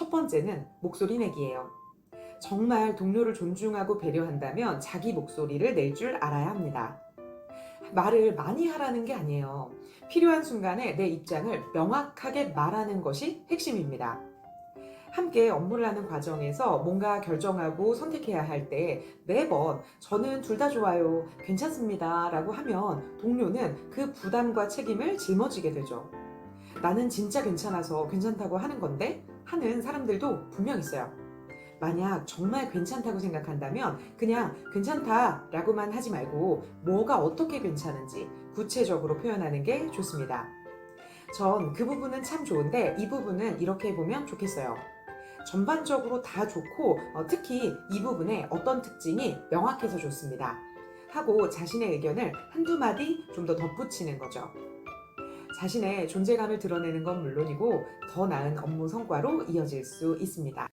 첫 번째는 목소리 내기예요. 정말 동료를 존중하고 배려한다면 자기 목소리를 낼 줄 알아야 합니다. 말을 많이 하라는 게 아니에요. 필요한 순간에 내 입장을 명확하게 말하는 것이 핵심입니다. 함께 업무를 하는 과정에서 뭔가 결정하고 선택해야 할 때 매번 저는 둘 다 좋아요, 괜찮습니다 라고 하면 동료는 그 부담과 책임을 짊어지게 되죠. 나는 진짜 괜찮아서 괜찮다고 하는 건데 하는 사람들도 분명 있어요. 만약 정말 괜찮다고 생각한다면 그냥 괜찮다 라고만 하지 말고 뭐가 어떻게 괜찮은지 구체적으로 표현하는 게 좋습니다. 전 그 부분은 참 좋은데 이 부분은 이렇게 해보면 좋겠어요. 전반적으로 다 좋고 어, 특히 이 부분에 어떤 특징이 명확해서 좋습니다. 하고 자신의 의견을 한두 마디 좀 더 덧붙이는 거죠. 자신의 존재감을 드러내는 건 물론이고 더 나은 업무 성과로 이어질 수 있습니다.